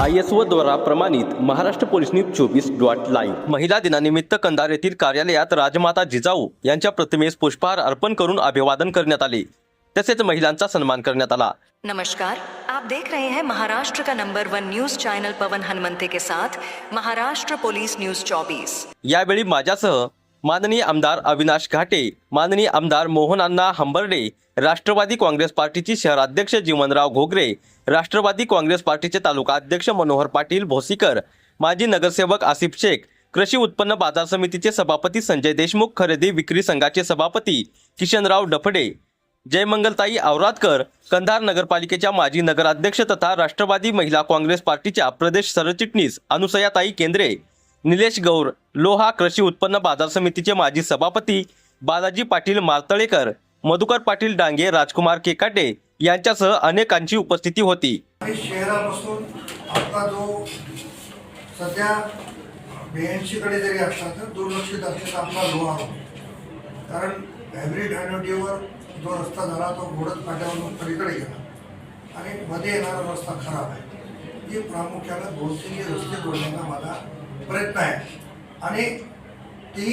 I S O द्वारा प्रमाणित Maharashtra police news चोवीस डॉट लाईव्ह. महिला दिनानिमित्त कंधार येथील कार्यालयात राजमाता जिजाऊ यांच्या प्रतिमेस पुष्पहार अर्पण करून अभिवादन करण्यात आले. तसेच महिलांचा सन्मान करण्यात आला. नमस्कार. आप देख रहे हैं महाराष्ट्र का number one news channel Pavan Hanumante के साथ महाराष्ट्र पुलिस न्यूज 24 यावेळी माझ्यासह माननीय आमदार अविनाश घाटे माननीय आमदार मोहन हंबर्डे राष्ट्रवादी काँग्रेस पार्टीचे शहराध्यक्ष जीवनराव घोगरे राष्ट्रवादी काँग्रेस पार्टीचे तालुका अध्यक्ष मनोहर पाटील भोसीकर माजी नगरसेवक आसिफ शेख कृषी उत्पन्न बाजार समितीचे सभापती संजय देशमुख खरेदी विक्री संघाचे सभापती किशनराव डफडे जयमंगलताई औरादकर कंधार नगरपालिकेच्या माजी नगराध्यक्ष तथा राष्ट्रवादी महिला काँग्रेस पार्टीच्या प्रदेश सरचिटणीस अनुसयाताई केंद्रे निलेश गौर लोहा कृषी उत्पन्न बाजार समितीचे माजी सभापती बालाजी पाटील मार्तळेकर मधुकर पाटील डांगे राजकुमार केकाटे यांच्यासह अनेकांची उपस्थिती होती. शहरापासून आता जो सध्या ब्याऐंशीकडे जरी असला तर दुर्लक्षित असलेला आपला लोहा कारण हायब्रिड हायनोटीवर जो रस्ता झाला तो घोडत फाट्यावरून पलीकडे गेला. आणि मध्ये येणारा रस्ता खराब आहे. ही प्रामुख्यानं बहुतेक रस्ते जोडण्याचा मला प्रयत्न आहे. आणि ती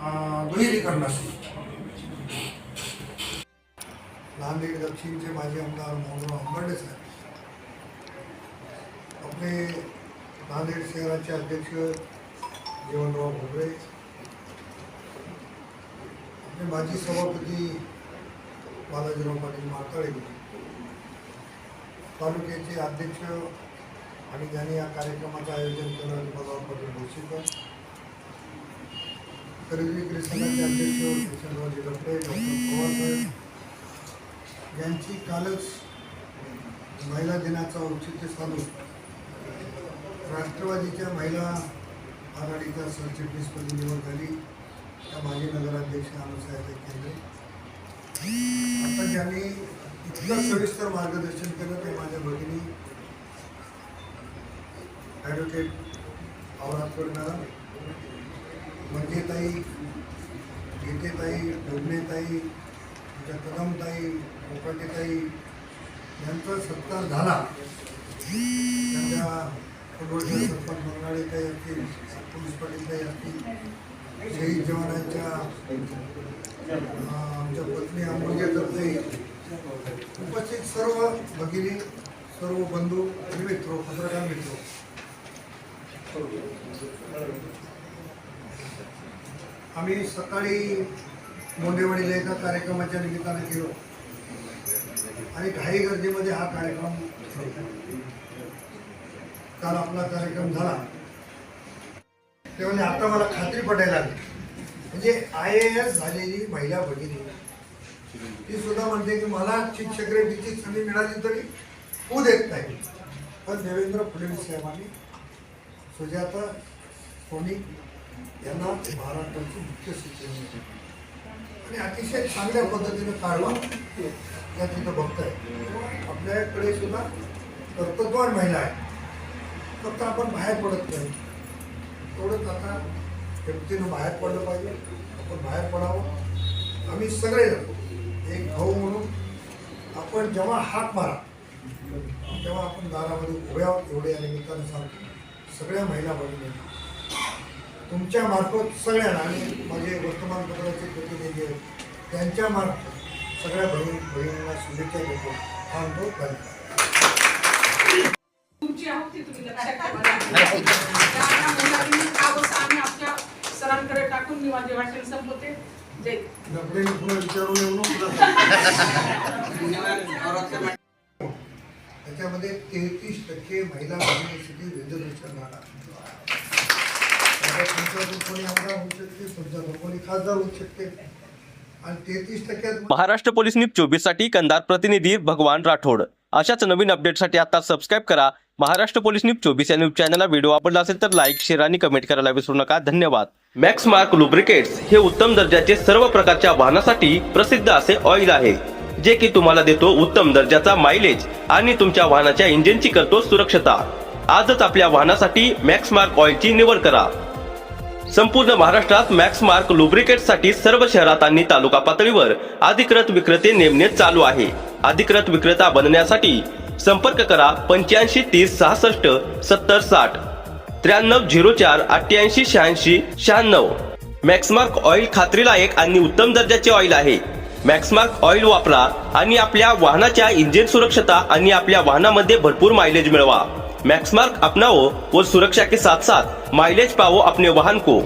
दुहेरीकरण असते नांदेड दक्षिणचे माजी आमदार मोहनराव आंबर्डे साहेब. आपले नांदेड शहराचे अध्यक्ष जीवनराव भोगरे. आपले माजी सभापती बालाजीराव पाटील माताळे तालुक्याचे अध्यक्ष आणि ज्यांनी या कार्यक्रमाचं आयोजन केलं पदावर पाटील भोसीकर खरेदी विक्री संघाचे अध्यक्ष किशनरावजी डॉक्टर पवारसाहेब यांची कालच महिला दिनाचं औचित्य साधून राष्ट्रवादीच्या महिला आघाडीच्या सरचिटणीसपदी निवड झाली. त्या माजी नगराध्यक्ष अनुसाहेब केंद्रे आता ज्यांनी इतकं सविस्तर मार्गदर्शन केलं ते माझ्या भगिनी ॲडव्होकेट औरातकर मॅडम मंजेताई गीतेताई डोबणेताई तुमच्या कदमताई मुकाटेताई यांचा सत्कार झाला. त्यांच्या पूर्वच्या सरपंच मंगाळेताई असतील पोलीस पाटीलताई असतील शहीद जवानांच्या आमच्या पत्नी अंबुजाताई उपस्थित सर्व भगिनी सर्व बंधू आणि मित्र पत्रकार मित्र. आम्ही सकाळी मोंडेवाडीला एका कार्यक्रमाच्या निमित्ताने गेलो. आणि घाई गर्दीमध्ये हा कार्यक्रम काल आपला कार्यक्रम झाला. तेव्हा म्हणजे आता मला खात्री पटायला लागली. म्हणजे आय ए एस झालेली महिला भगिनी ती सुद्धा म्हणते की मला चीफ सेक्रेटरीची संधी मिळाली तरी होऊ देत नाही. पण देवेंद्र फडणवीस साहेबांनी म्हणजे सुजाता सोनिक यांना महाराष्ट्राची मुख्य सचिव आणि अतिशय चांगल्या पद्धतीनं काढवा या तिथं बघताय आपल्याकडे सुद्धा कर्तृत्ववान महिला आहे फक्त आपण बाहेर पडत नाही. तेवढंच आता व्यक्तीनं बाहेर पडलं पाहिजे. आपण बाहेर पडावं. आम्ही सगळे एक भाऊ म्हणून आपण जेव्हा हात मारा तेव्हा आपण दारामध्ये उभ्या आहोत एवढे या निमित्तानं सांगतो सगळ्या महिला भगिनी तुमच्या मार्फत सगळ्यांना आणि माझे वर्तमानपत्राचे प्रतिनिधी आहेत त्यांच्या मार्फत सगळ्या बहीण बहिणींना शुभेच्छा देतो. थांबतो धन्यवाद. तुमची आहोत ती तुम्ही लक्षात सरांकडे टाकून मी माझे भाषण संपवते. जय पुन्हा विचारून येऊ त्याच्यामध्ये तेहतीस टक्के महिला भगिनीसाठी रिझर्वेशन राहणार. आता तुमच्यातून कोणी आमदार होऊ शकते? तुमच्यातून कोणी खासदार होऊ शकते? आणि तेहतीस टक्क्यात महाराष्ट्र पोलीस न्यूज चोवीससाठी कंधार प्रतिनिधी भगवान राठोड. अशाच नवीन अपडेटसाठी आता सबस्क्राईब करा. महाराष्ट्र पोलीस न्यूज चोवीस या न्यूज चॅनलला व्हिडिओ आवडला असेल तर लाईक शेअर आणि कमेंट करायला विसरू नका. धन्यवाद. मॅक्स मार्क लुब्रिकेट्स हे उत्तम दर्जाचे सर्व प्रकारच्या वाहनासाठी प्रसिद्ध असे ऑइल आहे. जे की तुम्हाला देतो उत्तम दर्जाचा मायलेज आणि तुमच्या वाहनाच्या इंजिनची करतो सुरक्षता. आजच आपल्या वाहनासाठी मॅक्स मार्क ऑइलची निवड करा. संपूर्ण महाराष्ट्रात मॅक्स मार्क लुब्रिकेटसाठी सर्व शहरात आणि तालुका पातळीवर अधिकृत विक्रेते नेमणे चालू आहे. अधिकृत विक्रेता बनण्यासाठी संपर्क करा पंच्याऐंशी तीस सहासष्ट सत्तर साठ त्र्याण्णव झिरो चार अठ्ठ्याऐंशी शहाऐंशी शहाण्णव. मॅक्समार्क ऑइल खात्रीलायक आणि उत्तम दर्जाचे ऑइल आहे. मॅक्समार्क ऑइल वापरा आणि आपल्या वाहनाच्या इंजिन सुरक्षता आणि आपल्या वाहनामध्ये भरपूर मायलेज मिळवा. मॅक्समार्क अपनाओ और सुरक्षा के साथ साथ माइलेज पाओ अपने वाहन को